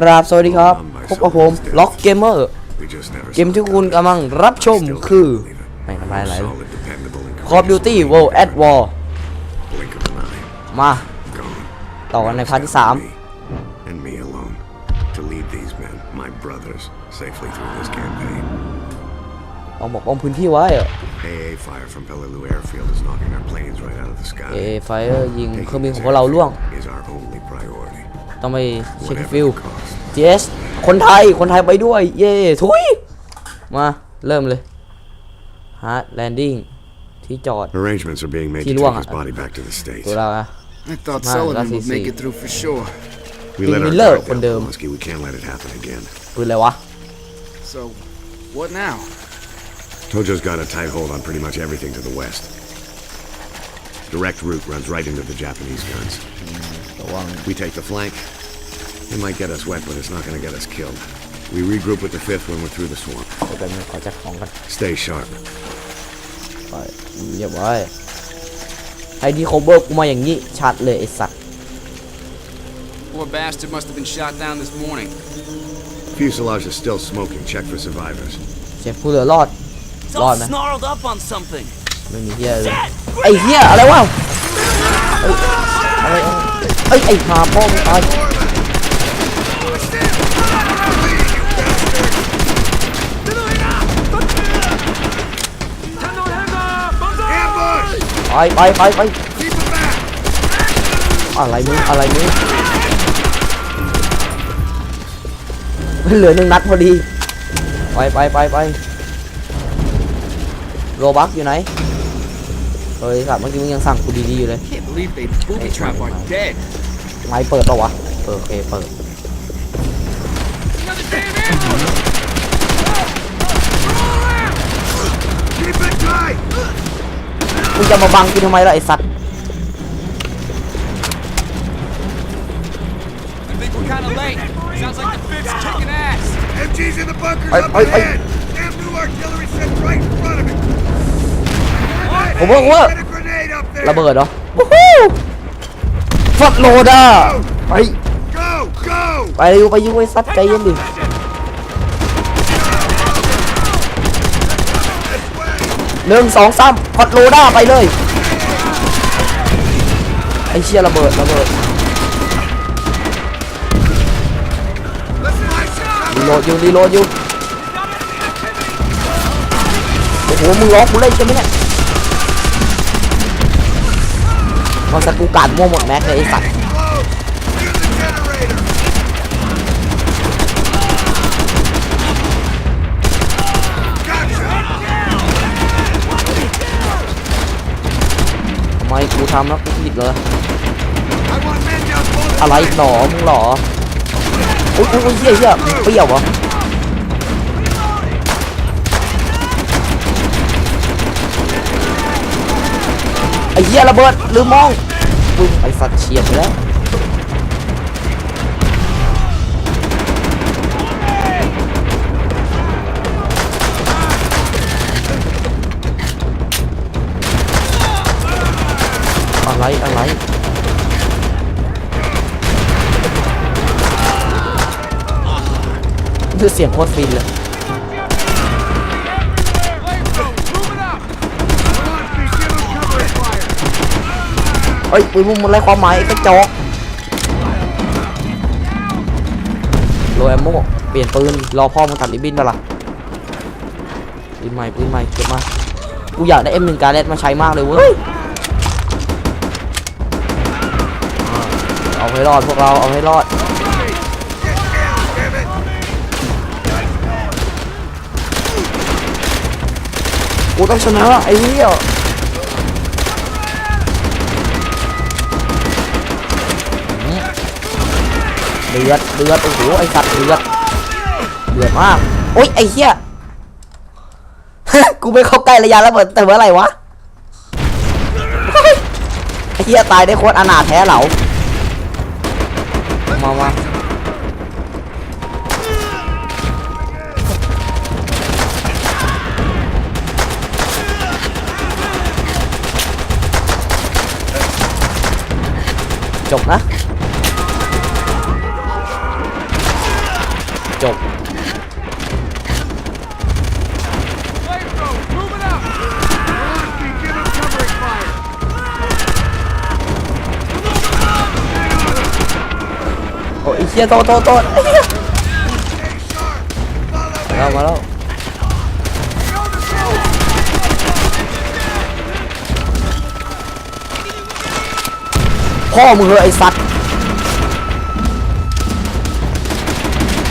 กราบสวัสดีครับ พบกับผมล็อกเกมเมอร์ We just never เกมที่คุณกำลังรับชมคือ ไม่ทำไรอะไรเลย solid, dependable, and Call of Duty World at War blink of an eye. มา Gone. ต่อกันในพาร์ทที่ Me and me alone to lead these men, my brothers, safely through this campaign. 3ต้องบอกป้องพื้นที่ไว้อะ AA fire from Peleliu Airfield is knocking our planes right out of the sky. เอไฟเออร์ยิง Taking เครื่องบินของ this พวกเราล่วง airfield is our only priority. ต้องไปเช็ค Whatever ฟิล the cost. GS คนไทย คนไทยไปด้วย เย่ทุย มา เริ่มเลยฮาร์ดแลนดิ้งที่จอด Arrangements are being made to Chi take luang his ạ. body back to the States. ตัวเราอะ I thought Man, Sullivan that's would make easy. it through for sure. We Big let our Miller guard con down, đường. Polanski. We can't let it happen again. ปืนอะไรวะ So, what now? Tojo's got a tight hold on pretty much everything to the west. Direct route runs right into the Japanese guns. ระวัง We take the flank. It might get us wet, but it's not going to get us killed. We regroup with the 5th when we're through the swamp. เดี๋ยวแป๊บนึงขอจัดของกัน Stay sharp. ไปเรียบร้อยไอ้ดีโคเบอร์กูมาอย่างนี้ ชัดเลยไอ้สัตว์ Poor bastard must have been shot down this morning. Fuselage is still smoking. Check for survivors. เจ็บผู้เหลือรอด It's Rồi all mày. snarled up on something. ไม่มีเฮียเลยไอ้เฮียอะไรวะเอ้ยอะไรเอ้ยไอ้หาพ่อมึงตาย ไปไปไปไปอะไรมึงอะไรมึงเหลือหนึ่งนัดพอดี ไปไปไปไปโรบักอยู่ไหนเฮ้ยสัตว์เมื่อกี้มึงยังสั่งกูดีๆอยู่เลย Can't believe they booby trap our dead. ไม้เปิดปะวะเปิดโอเคเปิด Keep it tight! มึงจะมาบังกูทำไมล่ะไอสัตว์ I think we're kind of late. Sounds like the fifth's kicking ass. MG's in the bunkers Oi, up oi, oi. ahead! Damn new artillery set right in front of it! ผมว่าผมว่า Get a grenade up there! ระเบิดเหรอวู้ฮู้ฟัดโหลดอะไป Go! Go! ไปเร็วไปยิงไอ้สัตว์ใจเย็นดิ หนึ่งสองสามฟัดโลด้าไปเลย ไอเชี่ยระเบิดระเบิดรีโหลดอยู่รีโหลดอยู่โอ้โหมึงล็อกกูเล่นใช่ไหมเนี่ยมันสกูการดมั่วหมดแม็กเลยไอ้สัตว์ กูทำแล้วกูผิดเลย I want men down both อะไรหรอมึงหรอโอ้ยโอ้ยเฮียเฮียมึงเปรี้ยวเหรอไอ้เหี้ยระเบิดลืมมองปึ้งไอ้สัตว์เฉียดไปแล้ว อะไรอะไรคือเสียงโคตรฟินเลยเอ้ยปืนมึงมันไรความหมายไอ้กระจอกโรแอมโมเปลี่ยนปืน รอพ่อมึงตัดริบบิ้นไปะละปืนใหม่ปืนใหม่เก็บมา กูอยากได้ M1 การ์เล็ตมาใช้มากเลยเว้ย เอาให้รอดพวกเราเอาให้รอดกูต้องชนะไอ้เหี้ยเดือดเดือดโอ้โหไอสัตว์เดือดเดือดมากโอ๊ยไอ้เหี้ยกูไม่เข้าใกล้ระยะระเบิดแต่เมื่อไหร่วะไอ้เหี้ยตายได้โคตรอนาถแท้เหลา มามา โอ้ยเชี่ยโตโตโตไอ้เหี้ยมาแล้วมาแล้วพ่อมึงเหอะไอ้สัตว์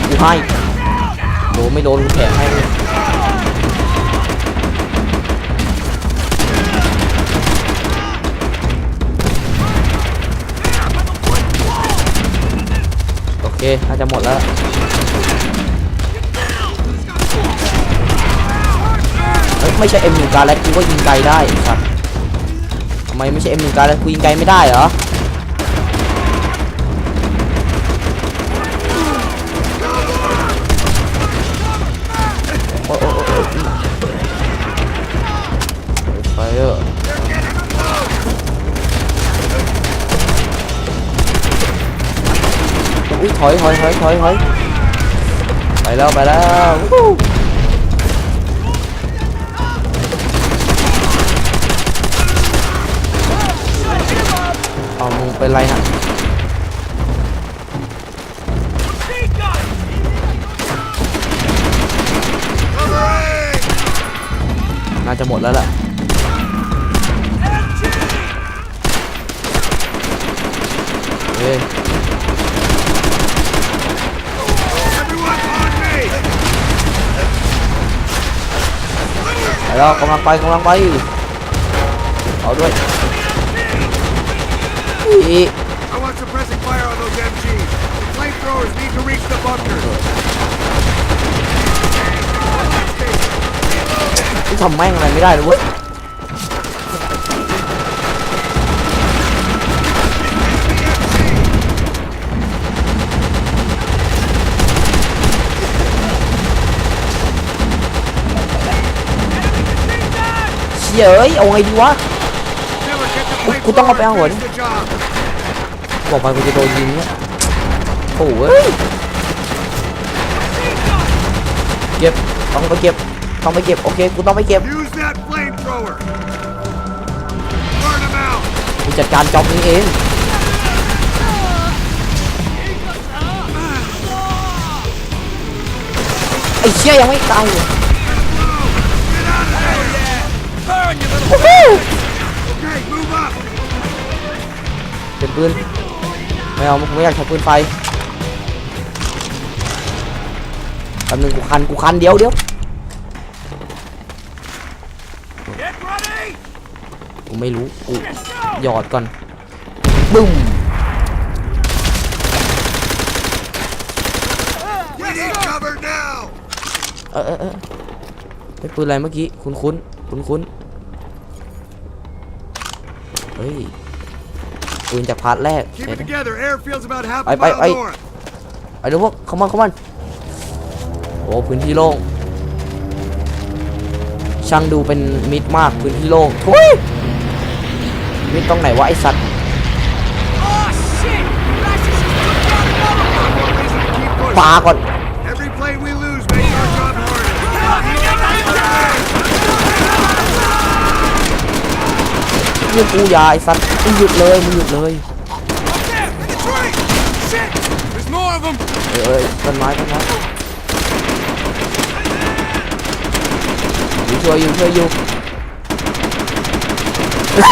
กูให้โดนไม่โดนกูแถมให้ อเคน่าจจะหมดแล้วไม่ใช่เอ็มหนึ่งการแล้วกูก็ยิงไกลได้ครับทำไมไม่ใช่เอ็มหนึ่งการแล้วกูยิงไกลไม่ได้เหรอ ถอยถอยถอยถอยถอยไปแล้วไปแล้วเอามึงเป็นไรฮะน่าจะหมดแล้วแหละเฮ้ ไปแล้วกำลังไปกำลังไปเอาด้วยอี I want suppressing fire on those MGs. The flamethrowers need to reach the bunker. ที่ทำแม่งอะไรไม่ได้เลยเว้ย เชี่ยเอ้ยเอาไงดีวะ Miller, get the Ủa, cô tông vào béo rồi. finish the job. บอกไปกูจะโดนยิงเนี่ยโอ้ยเก็บต้องไปเก็บต้องไปเก็บโอเคกูต้องไปเก็บ Use that flamethrower. Burn them out. กูจัดการจ็อบนี้เองไอ้เชี่ยยังไม่ตายเลย โอ้โห Okay, move up. เป็นปืนไม่เอาไม่อยากใช้ปืนไฟแป๊บนึงกูคันกูคันเดี๋ยวเดี๋ยว Get ready. กูไม่รู้กูหยอดก่อนบึ้ม We need cover now. เออเออเออเป็นปืนอะไรเมื่อกี้ คุ้นคุ้นคุ้นคุ้น เฮ้ยปืนจากพาร์ทแรก Keep เดี๋ยว it นะ together. Airfield's about half a Bye, mile bye, bye. north. ไปดูพวกเข้ามาเข้ามาโอ้พื้นที่โล่งช่างดูเป็นมิดมากพื้นที่โล่งทุยมิดตรงไหนวะไอสัตว์ Keep pushing. ปาก่อน นี่กูยาไอสัตว์มึงหยุดเลยมึงหยุดเลยเอ้ยเอ้ยต้นไม้ต้นไม้อยู่ช่วยอยู่ช่วยอยู่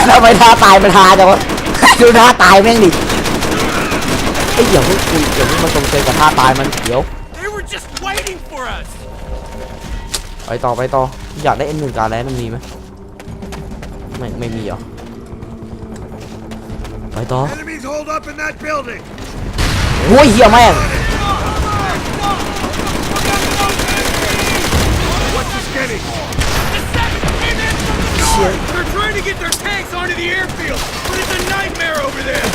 ทำไมท่าตายมันทาจังวะดูท่าตายแม่งดิไอ้เดี๋ยวพิ่คุยเดี๋ยวเพิ่มาตรงเจกับท่าตายมันเดี๋ยวไปต่อไปต่ออยากได้เอ็นหนึ่งการแล้วมันมีไหมไม่ไม่มีเหรอ ไปต่อ Enemies hold up in that building. โอ้ยเหี้ยแม่ง What's the skinny? They're trying to get their tanks onto the airfield, but it's a nightmare over there!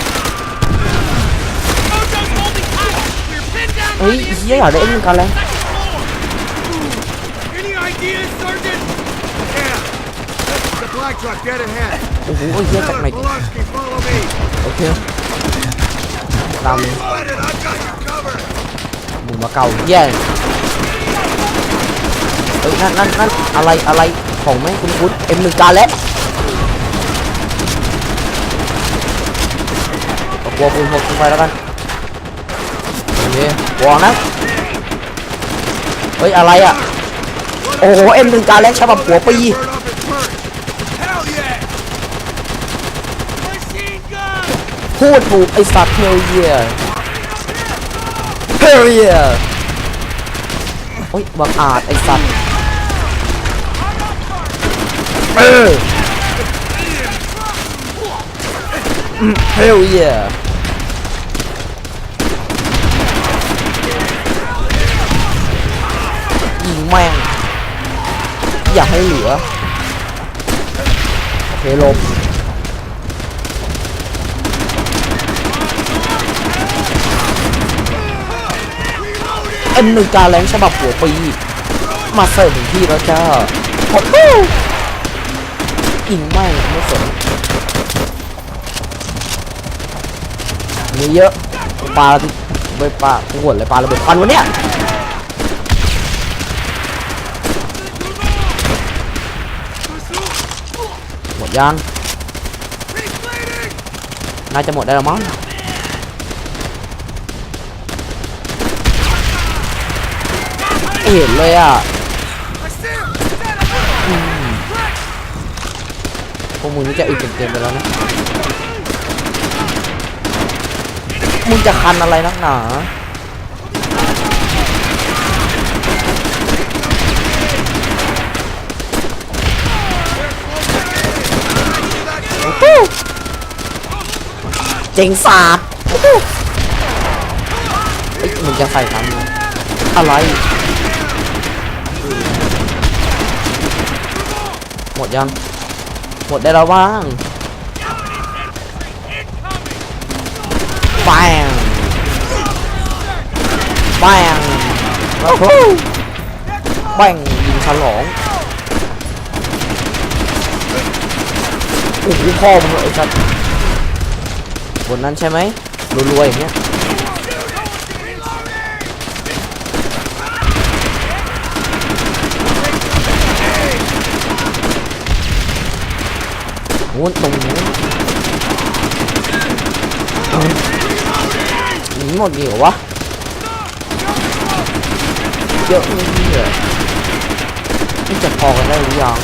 Mojo's holding tight! We're pinned down เฮ้ยเหี้ยอยากได้เอ็นหนึ่งการแล้ว Any ideas, Sergeant? Yeah. That's the black truck dead ahead. โอ้โหเหี้ยจากไหน Miller, Polanski, follow me. โอเคตามเลย Let it. I've got your cover. มึงมาเก่าแย่เอ้ยนั่นนั่นนั่นอะไรอะไรของแม่งคุณคุณเอ็มหนึ่งการแล้วกลัวปืนหกไปแล้วกันโอเควางนะเฮ้ยอะไรอะโอ้โหเอ็มหนึ่งการแล้วฉบับหัวปี พูดถูกไอสัตว์เฮลเยียเฮลเยียโอ้ยบังอาจไอสัตว์เออเฮลเยียยิงแม่ง อย่าให้เหลือ โอเคลบ เอ็มหนึ่งการแรงฉบับหัวปีมาเสิร์ฟถึงที่แล้วจ้าโอ้โหอิงไม่ไม่สนมีเยอะปลาไปปลาหัวดเลยปลาระเบิดควันวันเนี้ยหมดยังน่าจะหมดได้แล้วมั้งไม่ เห็นเลยอะพวกมึงนี่จะอึดเต็มๆไปแล้วนะ มึงจะคันอะไรนักหนาเจ๋งศาสตร์โอ้โหเอ้ยมึงจะใส่ทันอะไร มดยัง หมดได้แล้วบ้างแปงแปงโอ้โหแปงยิงฉลองโอ้โหพ่อมึงเหรอไอ้สัตว์บนนั้นใช่ไหมรวยๆอย่างเงี้ย นู้นตรงนู้นหนีหมดดีเหรอวะเยอะเลยเนี่ยนี่จะพอกันได้หรือยัง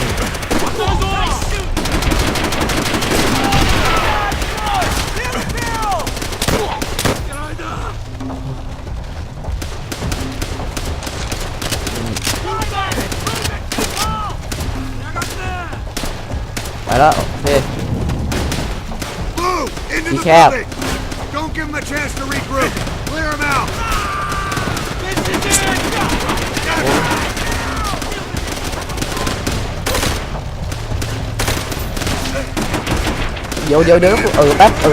ไปแล้วโอเค Move! Into Be the careful. building! Don't give them a chance to regroup! Clear them out! This is it! เดี๋ยวเดี๋ยวเดี๋ยวเออแป๊บเอ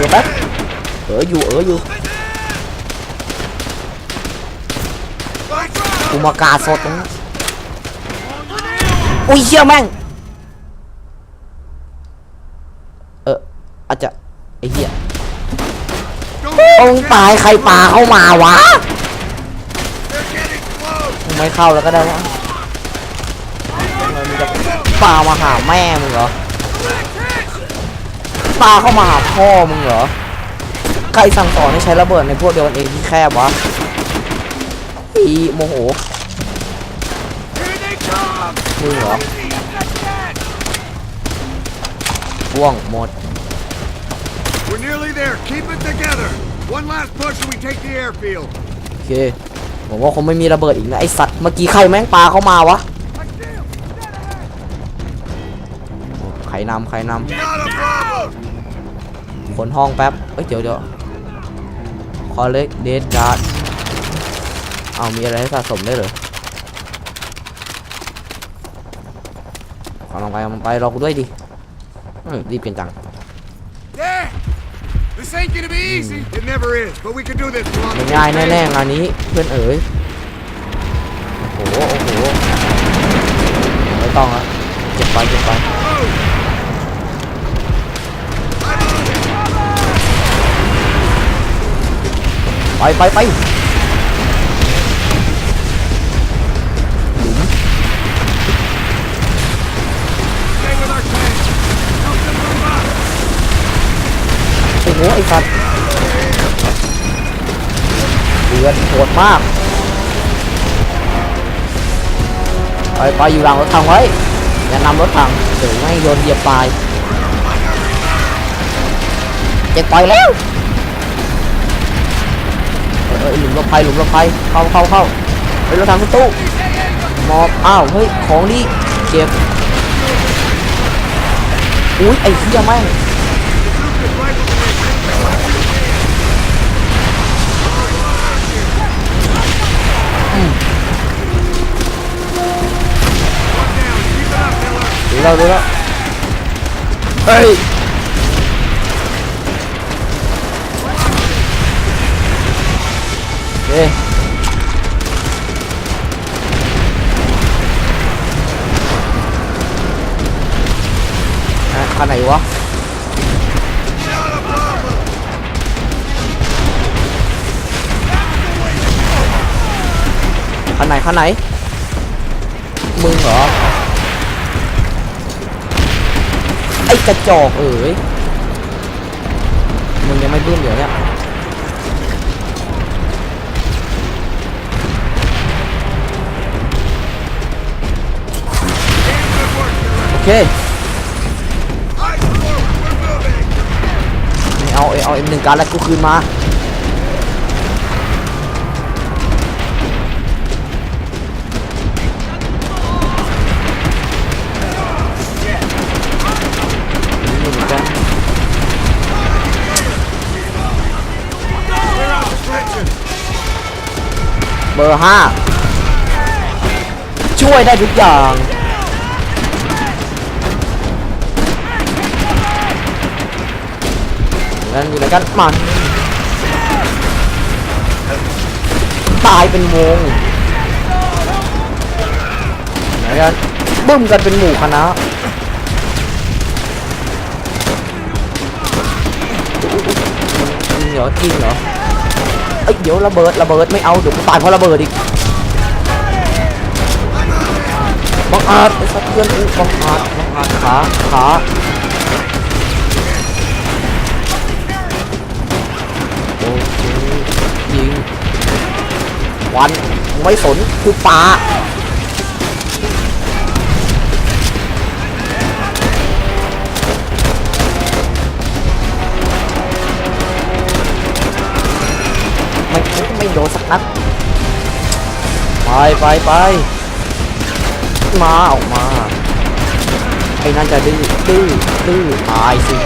ต้องตายใครปาเข้ามาวะมึงไม่เข้าแล้วก็ได้วะทำไมมึงจะปามาหาแม่มึงเหรอปาเข้ามาหาพ่อมึงเหรอใครสั่งสอนให้ใช้ระเบิดในพวกเดียวกันเองที่แคบวะอีโมโหมึงเหรอว่วงหมด We're nearly there! Keep it together! One last push and we take the airfield! โอเคผมว่าคงไม่มีระเบิดอีกนะไอสัตว์เมื่อกี้ใครแม่งปลาเข้ามาวะ I see him! Dead ahead! ใครนำใครน Not a problem! ำขนห้องแป๊บเอ้ยเดี๋ยวเดี๋ยวคอเล็กเดดการ์ดเอามีอะไรให้สะสมได้เหรอเอาลงไปเอาลงไปรอกูด้วยดิเอ้ยรีบเปลี่ยนจัง There! This ain't gonna be easy! It never is, but we can do this as long ไม่ as we ง่าย stay แน่ๆงานนี้เพื่อนเอ๋ยโอ้โหโอ้โหไม่ต้องละเก็บไปเก็บไปไปไปไป โหไอ้สัตว์เดือดโหดมากไปไปอยู่หลังรถถังไว้อย่านำรถถังเดี๋ยวไม่โดนเหยียบตายเจ็บไปแล้วเออหลุมหลบภัยหลุมหลบภัยเข้าเข้าเข้าไปรถถังประตูมอบอ้าวเฮ้ยของดีเก็บอุ้ยไอ้เหี้ยแม่ง แล้วดูแล้วเฮ้ยเฮ้ยอะคันไหนวะคันไหนคันไหนมึงเหรอ อ้กระจอกเอ๋ยมึงยังไม่บึ้มเดี๋ยวเนี่ยโอเคไม่เอาเอาเอ็มหนึ่งการแล้วกูคืนมา เบอร์ห้าช่วยได้ทุกอย่างนั่นอยู่ไหนกันมาตายเป็นวงไหนกันบึ้มกันเป็นหมู่คณะจริงเหรอจริงเหรอ เดี๋ยวระเบิดระเบิดไม่เอาเดี๋ยวกูตายเพราะระเบิดอีกบังอาจไอ้สัตว์เพื่อนกูบังอาจบังอาจขาขาโอเคยิงวันไม่สนคือปลา โดนสักนัดไปไปไปมาออกมาไอ้นั่นจะดื้อดื้อดื้อตายสิ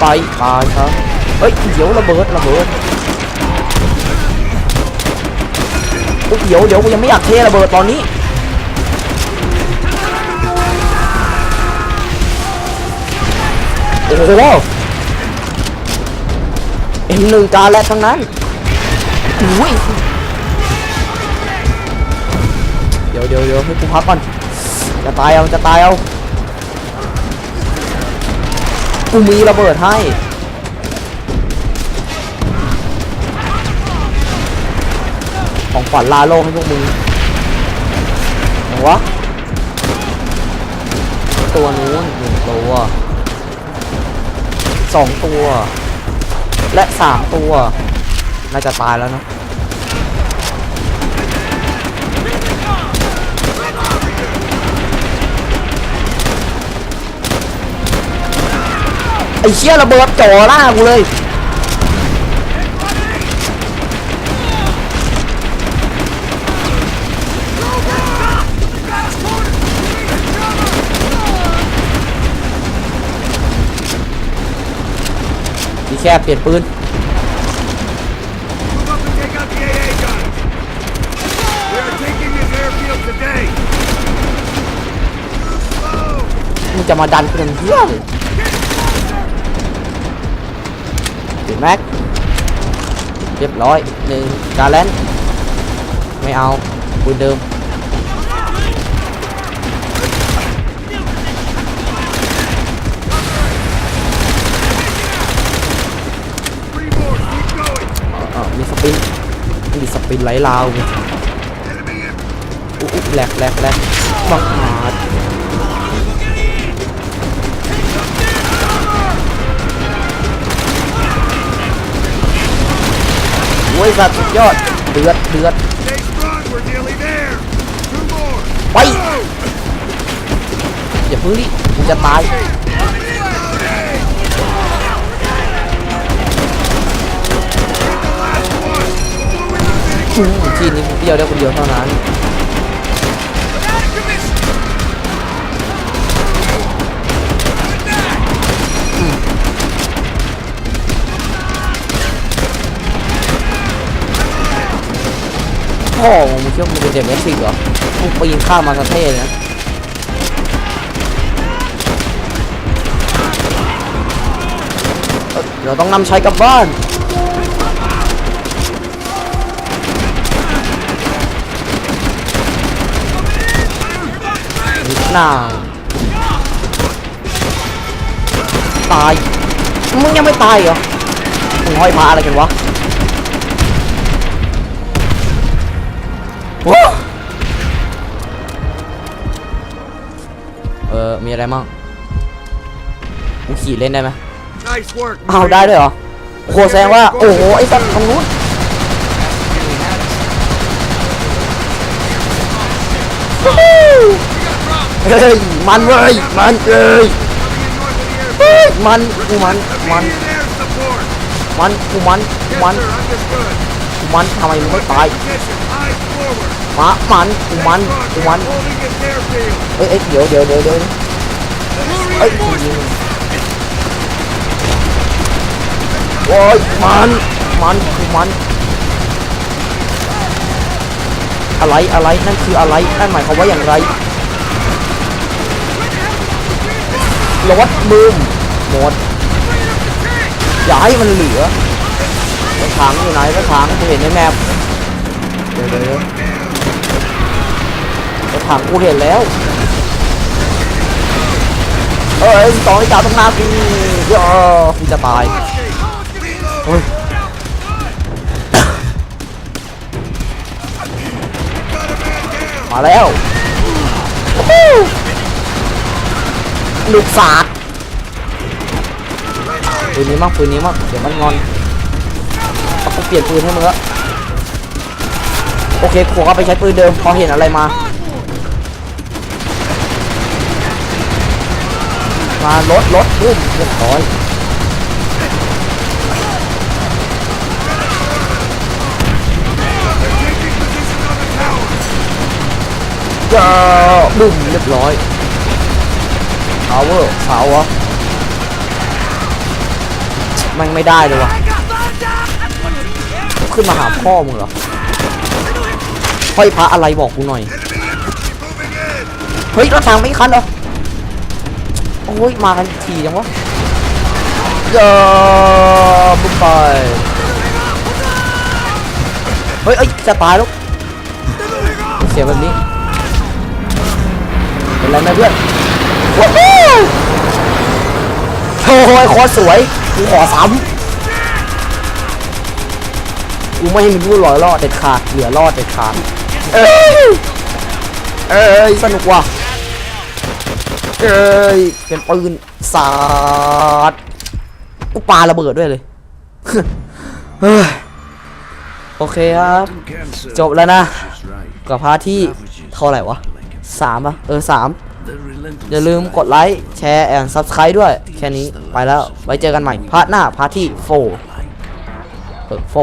ไปตายครับเฮ้ยเดี๋ยวระเบิดระเบิดเฮ้ยเดี๋ยวเดี๋ยวกูยังไม่อยากเทระเบิดตอนนี้ โอ้โหเอ็มหนึ่งจานแรกทั้งนั้นอุ้ยเดี๋ยวเดี๋ยวเดี๋ยวให้กูพักก่อนจะตายเอาจะตายเอากูมีระเบิดให้ของขวัญลาโลกให้พวกมึงไหนวะตัวนู้นหนึ่งตัว สองตัว และสามตัว น่าจะตายแล้วเนะไอ้เชี่ยระเบิดจ่อล่ากูเลย แค่เปลี่ยนปืนมึงจะมาดันเพื่อนเพื่อนเห็นแม็กเรียบร้อยหนึ่งกาแลนไม่เอาปืนเดิม ปินมีสปินไหลลาวอุ๊ยแหลกแหลกแหลกบังอาจโอ้ยสัตว์สุดยอดเดือดเดือดไปอย่าพึ่งดิกูจะตาย อืมทีนี้เดียวได้คนเดียวเท่านั้นพ่อมึงคิดว่ามึงเป็นเด็กเม็กซิกเหรอมึงปีนข้ามมาสะเท่เลยนะเราต้องนำใชัยกลับบ้าน หน้าตาย มึงยังไม่ตายเหรอ มึงห้อยพาอะไรกันวะโอ้เออ มีอะไรมั่งกูขี่เล่นได้ไหม Nice work. อ้าวได้ด้วยเหรอโอ้โหแสดงว่า โอ้โห ไอ้สัตว์ตรงนู้นฮู้ฮู้ เฮ้ยมันเว้ยมันเอ้ยเฮ้ยมันกูมันมันมันกูมันมันกูมันทำไมมึงไม่ตายมามันกูมันกูมันเอ้ยเดี๋ยวเดี๋ยวเดี๋ยวเดี๋ยวเอ้ยโอ้ยมันมันคือมันอะไรอะไรนั่นคืออะไรนั่นหมายความว่าอย่างไร รถบูมหมดอย่าให้มันเหลือรถถังอยู่ไหนรถถังกูเห็นในแมพเดี๋ยวเดี๋ยวรถถังกูเห็นแล้วเอ้ยสองไอ้จ่าต้องหน้ากูเดี๋ยวกูจะตายเฮ้ยมาแล้ว ลูกสาดปืนนี้มั่งปืนนี้มั่งเดี๋ยวมันงอนเอากูเปลี่ยนปืนให้มึงละโอเคขวก็ไปใช้ปืนเดิมพอเห็นอะไรมา มารถรถปุ้มเรียบร้อยจ้าบึ้มเรียบร้อย เสาเวอร์เสาเหรอมันไม่ได้เลยวะขึ้นมาหาพ่อมึงเหรอห้อยพระอะไรบอกกูหน่อย เฮ้ยรถถังไม่คันเหรอ โอ้ย มากันทีจังวะเยอบุ้มไป เฮ้ยเอ้ยจะตายแล้ว เสียแบบนี้ เป็นไรไหมเพื่อนว้ โอ้ยโคตรสวยกูขอซ้ำกูไม่ให้มึงพูดลอยรอดเด็ดขาดเหลือรอดเด็ดขาดเอ้ยเอ้ยสนุกว่ะเอ้ยเป็นปืนสาดกูปาระเบิดด้วยเลยเฮ้ยโอเคครับ จบแล้วนะ กับพาร์ทที่เท่าไหร่วะสามป่ะ เออสาม อย่าลืมกดไลค์ แชร์แอนซับสไครต์ด้วย แค่นี้ไปแล้ว ไว้เจอกันใหม่พาร์ทหน้าพาร์ทที่โฟร์โฟ